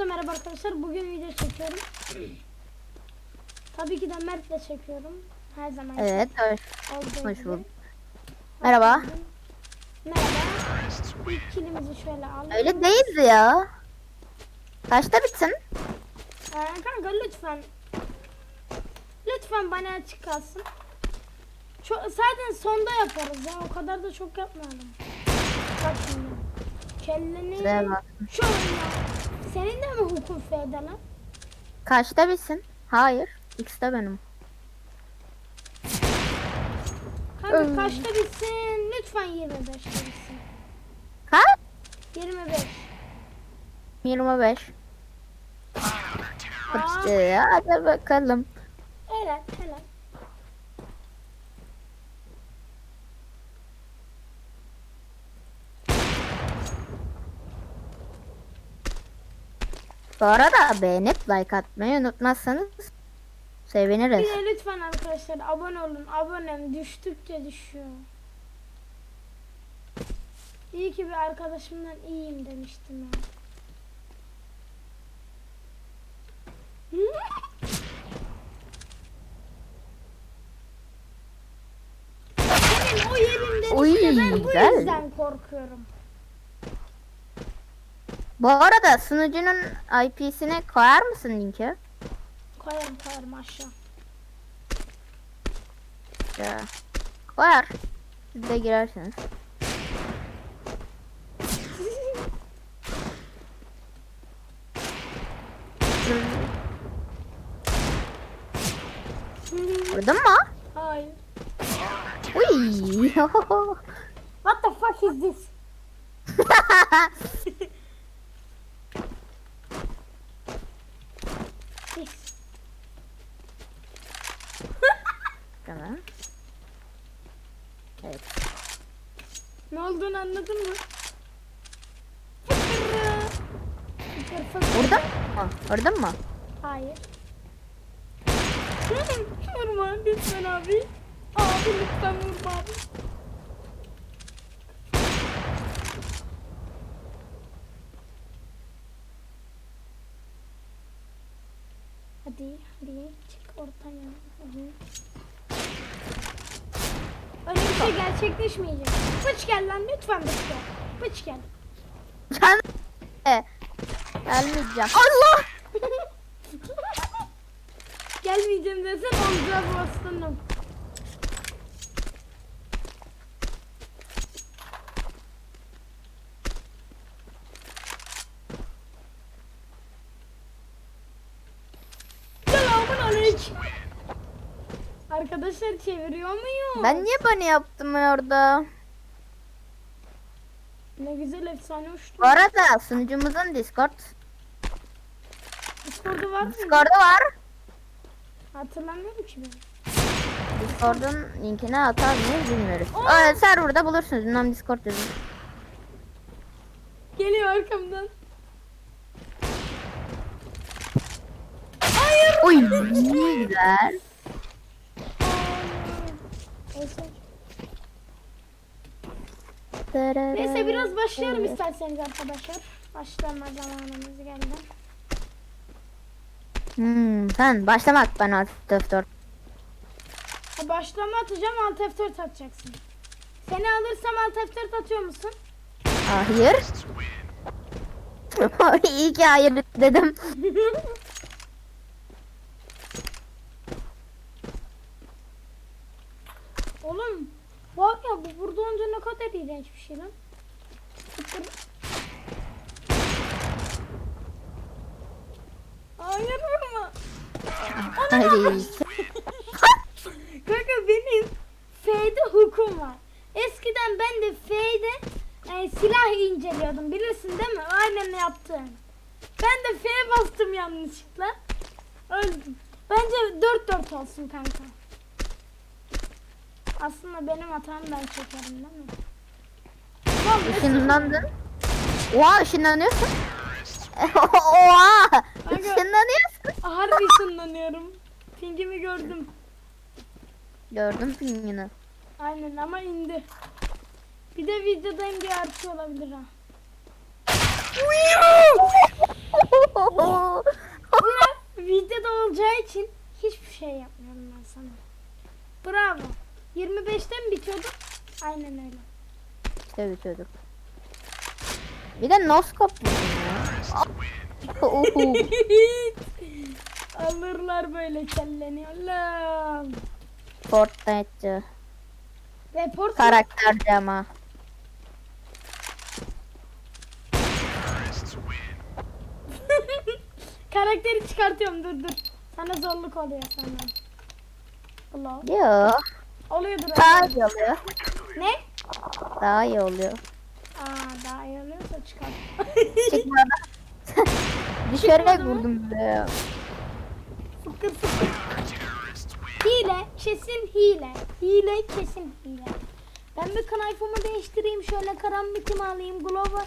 Hepinize merhaba arkadaşlar. Bugün video çekiyorum. Tabii ki de Mert'le çekiyorum. Her zaman. Evet, hoş, olduğu hoş bulduk. Merhaba. Merhaba. İlk kilimizi şöyle alalım. Öyle değildi ya. Kaçta bitsin? Ee, kanka lütfen. Lütfen bana açık kalsın. Çok, zaten sonda yaparız ya. O kadar da çok yapmayalım. Bak şimdi. Kelleni. Senin de mi hukuk F'de lan? Kaçta bitsin? Hayır. X'te benim. Kanka Öh. kaçta bitsin? Lütfen 25'te bitsin. Kaç? 25. 25. Aa, hadi bakalım. helal helal. Bu arada beğenip like atmayı unutmazsanız Bir seviniriz. de lütfen arkadaşlar abone olun. Abonem düştükçe düşüyor. İyi ki bir arkadaşımdan iyiyim demiştim ya. Senin o yerinden Oy, işte ben bu güzel. yüzden korkuyorum. Bu arada sunucunun IP'sine koyar mısın linki? Koyarım koyarım aşağı. Ya. Koyar. Siz de girersiniz. Vurdun mu? Hayır. Uy. What the fuck is this? This. tamam. Evet. Ne olduğunu anladın mı? Fıkırı. Vurdun mu? Vurdun mu? Hayır. vurma lütfen abi. Abi lütfen vurma abi. Hadi hadi çık ortaya. Hadi. Öyle bir şey gerçekleşmeyecek. Bıç gel lan lütfen bıç gel. Bıç gel. Can. Gelmeyeceğim. Allah. Gelmeyeceğim aslanım. Selamun aleyküm. Arkadaşlar çeviriyor muyum? Ben niye bana yaptım orada? Ne güzel efsane uçtu. Bu arada sunucumuzun Discord. Discord'u var mı? Discord'u var. Hatırlamıyorum ki ben. Discord'un linkini atar mıyız bilmiyoruz. Aa! Serverda bulursunuz. Ünlem Discord yazın. Geliyor arkamdan. Hayır. Uy ne güzel. Neyse. Neyse biraz başlayalım isterseniz arkadaşlar. Başlama zamanımız geldi. Hmm, sen başlamak ben alt F4. Ha, başlama atacağım alt F4 atacaksın. Seni alırsam alt F4 atıyor musun? Hayır. İyi ki hayır dedim. Oğlum var ya bu burada olunca ne kadar iğrenç bir şey lan. Hayır vurma. Hadi. Kanka benim F'de hukum var. Eskiden ben de F'de e, silah inceliyordum bilirsin değil mi? Aynen yaptım. Ben de F bastım yanlışlıkla. Öldüm. Bence 4-4 olsun kanka. Aslında benim hatam ben çekerim değil mi? Tamam, Işınlandın. Oha ışınlanıyorsun. Oha! Kanka, ışınlanıyorsun. Harbi ışınlanıyorum. Pingimi gördüm. Gördüm pingini. Aynen ama indi. Bir de videodayım diye artı olabilir ha. Buna videoda olacağı için hiçbir şey yapmıyorum ben sana. Bravo bitiyordu? Aynen öyle. İşte bitiyorduk. Bir de noskop buldum ya. Uhu. Alırlar böyle kelleniyorlar. Fortnite'cı. Report Karakterci ama. Karakteri çıkartıyorum dur dur. Sana zorluk oluyor sana. Allah. Yo. Oluyordur. Daha iyi oluyor. Ne? Daha iyi oluyor. Aa daha iyi oluyorsa çıkar. Çıkmadı. Düşerek vurdum be. Fıkır fıkır. Hile, kesin hile. Hile, kesin hile. Ben bir knife'ımı değiştireyim. Şöyle karambitimi alayım. Glove'u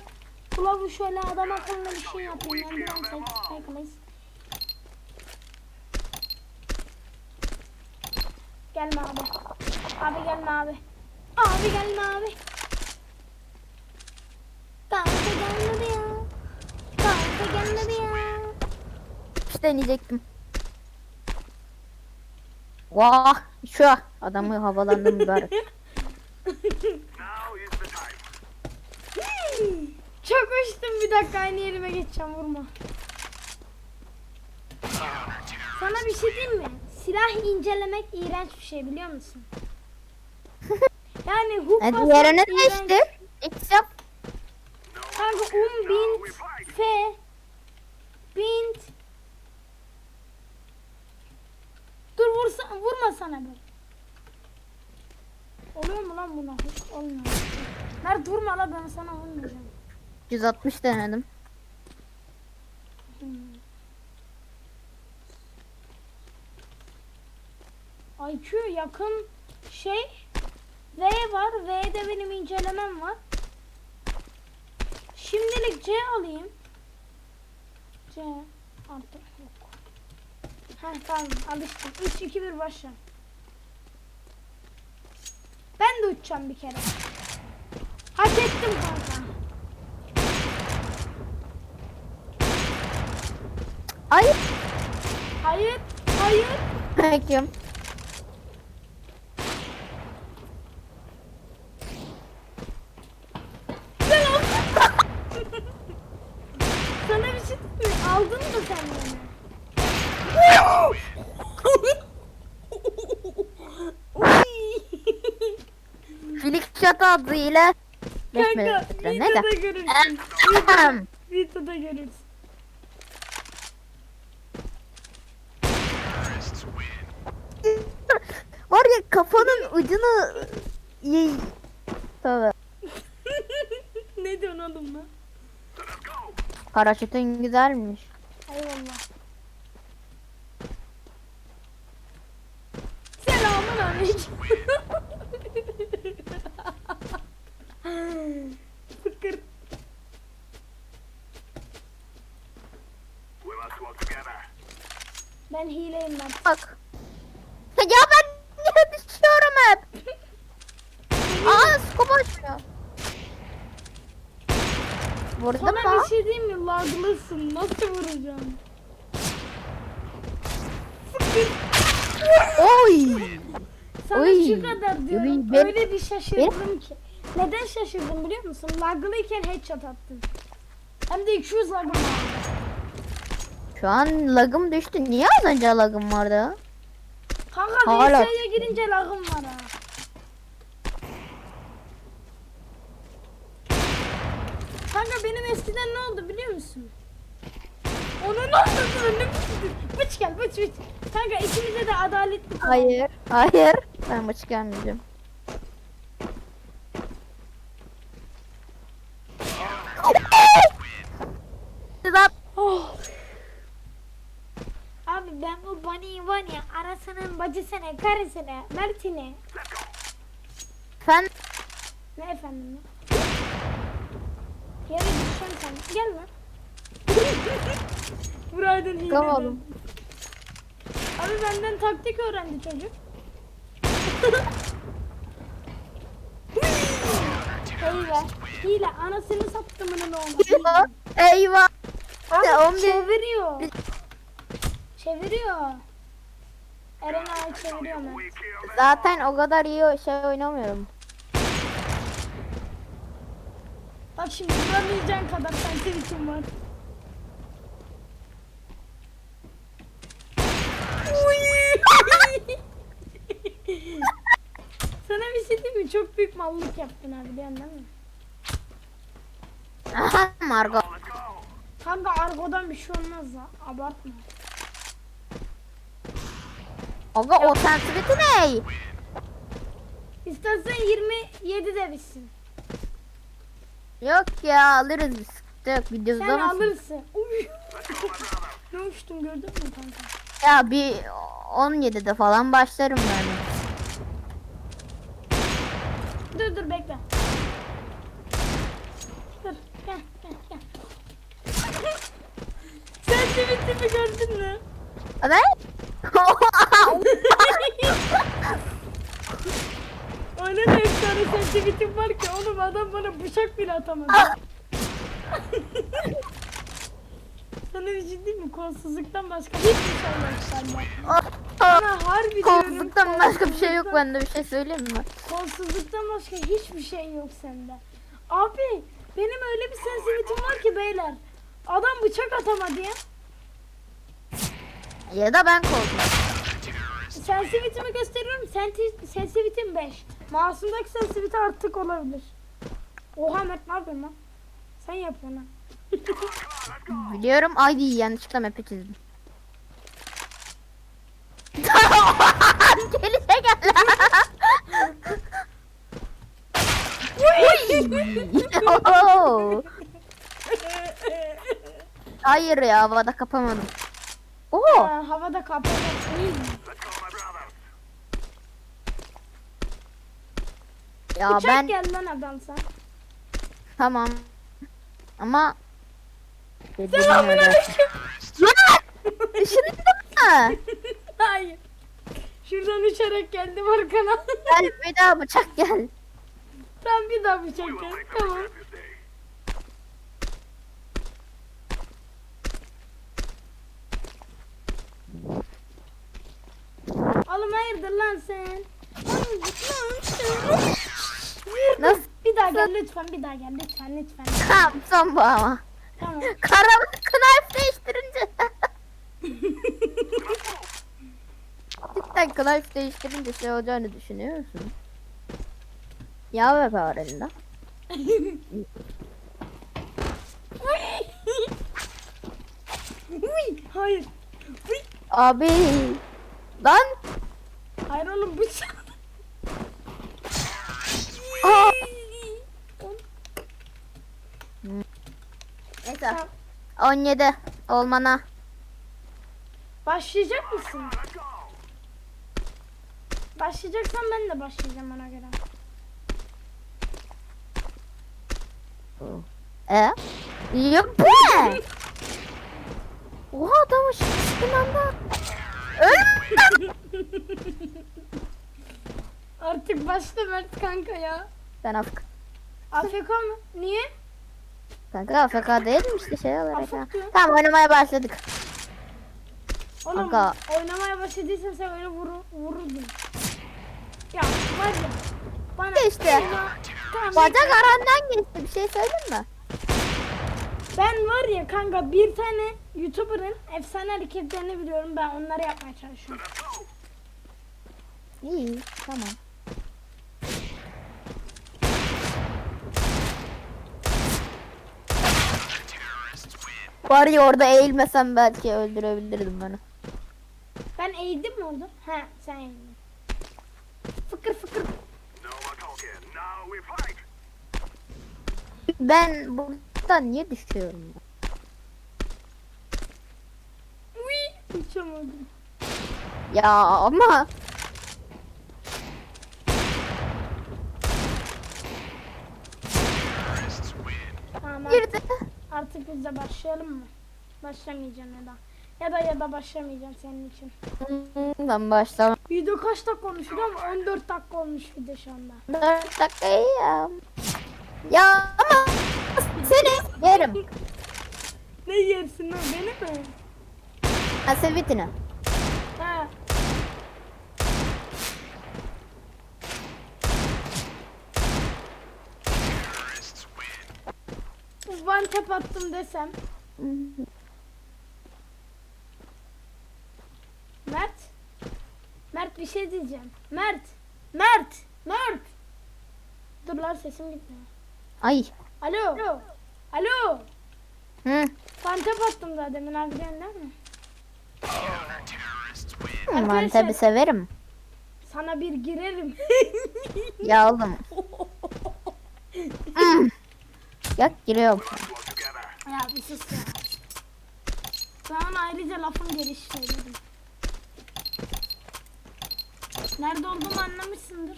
Glove'u şöyle adam akıllı bir şey yapayım. Ben biraz saçmalıyız. Gelme abi. Abi gelme abi. Abi gelme abi. Kanka gelmedi ya. Kanka gelmedi ya. İşte deneyecektim. Vah şu adamı havalandım mübarek. Çok uçtum bir dakika aynı yerime geçeceğim vurma. Sana bir şey diyeyim mi? Silah incelemek iğrenç bir şey biliyor musun? Yani hook Hadi basmak yerini iğrenç. değiştir. X yap. Kanka um bint f bint Dur vursa, vurma sana bir. Oluyor mu lan buna? Hiç olmuyor. Mert vurma la ben sana vurmayacağım. 160 denedim. IQ yakın şey V var. V'de benim incelemem var. Şimdilik C alayım. C artık yok. Heh tamam alıştım. 3 2 1 başla. Ben de uçacağım bir kere. Hak ettim kanka. Ay. Hayır, hayır. Peki. Sen aldın. Sana bir şey diyeyim mi? Aldın mı sen beni? Oy. Filik shot adıyla 5 Kanka metre. Ne de? videoda görürsün. Ahem. Videoda görürsün. Var ya kafanın ucunu Yey. Tabii. ne diyorsun oğlum lan? Paraşütün güzelmiş. Ben hileyim ben. Bak. Ya ben niye düşüyorum hep? Aa skop açmıyor. Vurdun Sana mu? bir şey diyeyim mi? Laglısın. Nasıl vuracağım? Oy. Sana Oy. şu kadar diyorum. Ben- Öyle bir şaşırdım ki. Neden şaşırdım biliyor musun? Laglıyken headshot attın. Hem de 200 lagım var. Şu an lagım düştü. Niye az önce lagım vardı? Kanka Hala- VS'ye girince lagım var ha. Kanka benim eskiden ne oldu biliyor musun? Onun oldu önüm Bıç gel bıç bıç. Kanka ikimize de adaletli. Hayır. Hayır. Ben maçı gelmeyeceğim. Sizden Oh. Abi ben bu Bunny'i var ya anasının bacısını, karısını, Mert'ini. sen Ne efendim ya? Yere düşeceğim sen. Gel lan. Buraydın hile. Tamam. Abi benden taktik öğrendi çocuk. Eyvah. Hile anasını sattımının olmadı. eyvah. Abi Ya, çeviriyor. Çeviriyor. Erena'yı çeviriyorum ben. Zaten o kadar iyi şey oynamıyorum. Bak şimdi görmeyeceğin kadar sensör için var. Sana bir şey diyeyim mi? Çok büyük mallık yaptın abi biliyorsun değil mi? Aha Margo. Kanka argodan bir şey olmaz la. Abartma. Aga o sensitivity ne? İstersen 27 de bitsin. Yok ya alırız biz. Yok videoda Sen mısın? alırsın. Uy. ne uçtum gördün mü kanka? Ya bir 17'de falan başlarım ben. Dur dur bekle. Dur gel gel gel. Sen tweetimi gördün mü? Ne? Öyle de efsane sen tweetim var ki oğlum adam bana bıçak bile atamadı. Sana bir şey mi? Kolsuzluktan başka hiçbir şey yok sende. Sana harbi diyorum. Kolsuzluktan başka bir şey yok bende bir şey söyleyeyim mi? Kolsuzluktan başka hiçbir şey yok sende. Abi benim öyle bir sensitivitim var ki beyler. Adam bıçak atamadı ya. Ya da ben kolsuzum. Sensitivitimi gösteriyorum. Senti- Sensitivitim 5. Mouse'umdaki sensitivity artık olabilir. Oha Mert ne yapıyorsun lan? Sen yapıyorsun lan. Biliyorum. Ay yanlışlıkla map'i çizdim. Gelişe gel. Oo. Hayır ya havada kapamadım. Oo. Ha, havada kapalı. Ya Bıçak ben gel lan adam sen. tamam. Ama Selamun aleyküm. Işınladın mı? Hayır. Şuradan uçarak geldim arkana. Gel bir daha bıçak gel. Tam bir daha bıçak gel. Tamam. Oğlum hayırdır lan sen? Hayırdır lan sen? Nasıl? Bir daha gel lütfen bir daha gel lütfen lütfen. Tamam son bu ama. Tamam. Karanlık knife değiştirince. Cidden knife değiştirince şey olacağını düşünüyor musun? Ya ve. Uy, hayır. Abi. Lan. Hayır oğlum bıçak. Neyse. 17 olmana. Başlayacak mısın? Başlayacaksan ben de başlayacağım ona göre. E? Ne? Oha adamı şişkin anda. Öl. Artık başla Mert kanka ya. Ben Afk. AFK mı? Niye? Kanka AFK değil mi işte şey olarak Afk ya. diyor. Tamam oynamaya başladık. Oğlum Kanka. oynamaya başladıysan sen öyle vurur, vururdun. Ya var ya. Bana İşte. Tamam, Bacak arandan geçti bir şey söyleyeyim mi? Ben var ya kanka bir tane YouTuber'ın efsane hareketlerini biliyorum. Ben onları yapmaya çalışıyorum. İyi tamam. Var ya orada eğilmesem belki öldürebilirdim beni. Ben eğildim mi orada? He sen eğildin. Fıkır fıkır. Ben buradan niye düşüyorum? Uy, uçamadım. Ya ama girdi. De başlayalım mı? Başlamayacağım ya da. Ya da ya da başlamayacağım senin için. Ben başlamam. Video kaç dakika olmuş musun? 14 dakika olmuş video şu anda. 4 dakika ya. Ya ama seni yerim. Ne yersin lan beni mi? Sevitini. Ha. One tap attım desem. Mert. Mert bir şey diyeceğim. Mert. Mert. Mert. Dur lan sesim gitmiyor. Ay. Alo. Alo. Alo. Hı. Tap attım daha demin abi değil mi? Ben tabi severim. Sana bir girerim. Ya oğlum. Yok giriyorum. ya bir sus ya. Sana ayrıca lafın geliş söyledim. Nerede olduğumu anlamışsındır.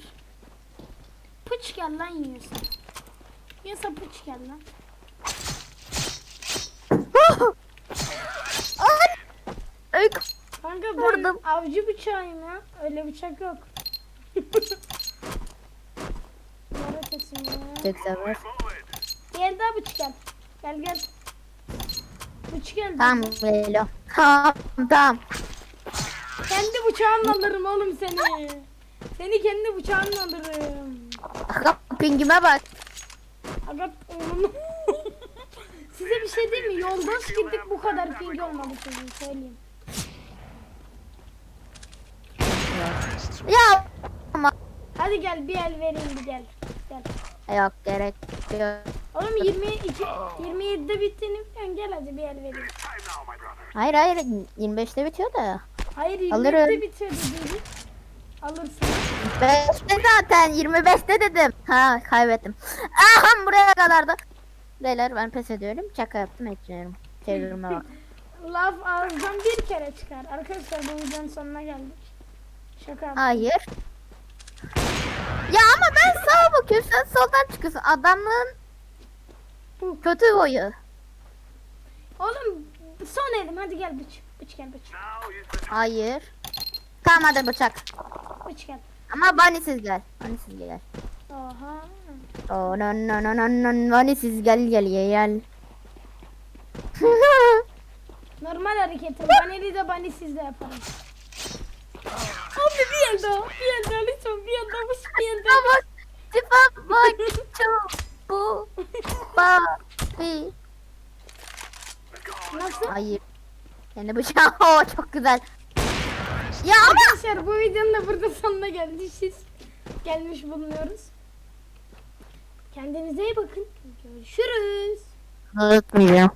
Pıç gel lan yiyorsa. Yiyorsa pıç gel lan. Kanka ben Vurdum. avcı bıçağıyım ya. Öyle bıçak yok. Neredesin ya? Gel daha bıç gel. Gel gel. Tamam geliyorum. Tamam tamam. Kendi bıçağımla alırım oğlum seni. Seni kendi bıçağımla alırım. Aga pingime bak. Aga oğlum. Size bir şey diyeyim mi? Yoldaş gittik bu kadar ping olmadı sizin söyleyeyim. Ya Hadi gel bir el vereyim bir gel. Gel. Yok gerek yok. Oğlum 22 27'de bittiğini biliyorsun. Gel hadi bir el vereyim. Hayır hayır 25'te bitiyor da. Hayır 27'de Alırım. bitiyor dedi. Alırsın. 5'te zaten 25'te dedim. Ha kaybettim. Aha buraya kadardı. Beyler ben pes ediyorum. Şaka yaptım ekliyorum. Çevirme bak. Laf ağızdan bir kere çıkar. Arkadaşlar bu videonun sonuna geldik. Şaka yaptım. Hayır. Ya ama ben sağa bakıyorum sen soldan çıkıyorsun. Adamın kötü boyu. Oğlum son elim hadi gel bıç. Bıç gel bıç. Hayır. Tamam hadi bıçak. Bıç gel. Ama banisiz gel. Banisiz gel. Oha. Oh no no no no no banisiz gel gel gel. Normal hareketim. Baneli de banisiz de yaparım. Abi bir daha. Bir el Bir el daha. Bak tipa bak çubu bak. Nasıl? Hayır. Kendi bıçağı Oo, çok güzel. Ya ama Arkadaşlar bu videonun da burada sonuna geldi. Siz gelmiş bulunuyoruz. Kendinize iyi bakın. Görüşürüz. unutmayacağım.